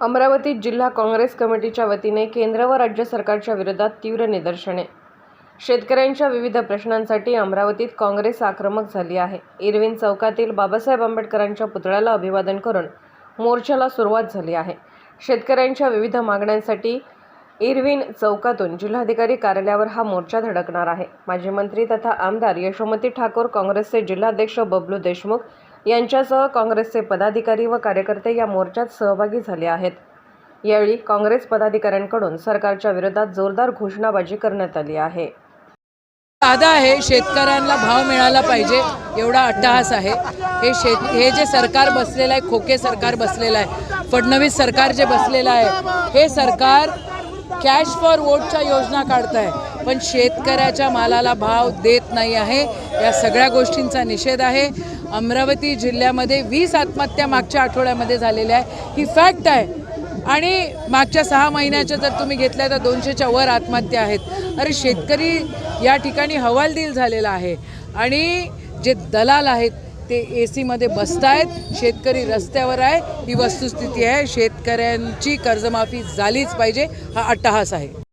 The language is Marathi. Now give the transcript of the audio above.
अमरावतीत जिल्हा काँग्रेस कमिटीच्या वतीने केंद्र व राज्य सरकारच्या विरोधात तीव्र निदर्शने. शेतकऱ्यांच्या विविध प्रश्नांसाठी अमरावतीत काँग्रेस आक्रमक झाली आहे. इरविन चौकातील बाबासाहेब आंबेडकरांच्या पुतळ्याला अभिवादन करून मोर्चाला सुरुवात झाली आहे. शेतकऱ्यांच्या विविध मागण्यांसाठी इरविन चौकातून जिल्हाधिकारी कार्यालयावर हा मोर्चा धडकणार आहे. माजी मंत्री तथा आमदार यशोमती ठाकूर काँग्रेसचे जिल्हाध्यक्ष बबलू देशमुख यांच्यासह काँग्रेसचे पदाधिकारी व कार्यकर्ते या मोर्चात सहभागी झाले आहेत. यावेळी काँग्रेस पदाधिकाऱ्यांकडून सरकारच्या विरोधात जोरदार घोषणाबाजी करण्यात आली आहे. साधा आहे शेतकऱ्यांना भाव मिळाला पाहिजे एवढा अट्टहास आहे. हे शेत हे जे सरकार बसलेलं आहे खोके सरकार बसलेलं आहे फडणवीस सरकार जे बसलेलं आहे हे सरकार कॅश फॉर वोटच्या योजना काढत आहे पण शेतकऱ्याच्या मालाला भाव देत नाही आहे. या सगळ्या गोष्टींचा निषेध आहे. अमरावती जिल्ह्यामध्ये वीस आत्महत्या मागच्या आठवड्यामध्ये झालेल्या आहे. ही फॅक्ट आहे. आणि मागच्या सहा महिन्याच्या जर तुम्ही घेतल्या तर दोनशेच्या वर आत्महत्या आहेत. अरे शेतकरी या ठिकाणी हवालदिल झालेला आहे. आणि जे दलाल आहेत ते ए सीमध्ये बसत आहेत शेतकरी रस्त्यावर आहे. ही वस्तुस्थिती आहे. शेतकऱ्यांची कर्जमाफी झालीच पाहिजे. हा अट्टहास आहे.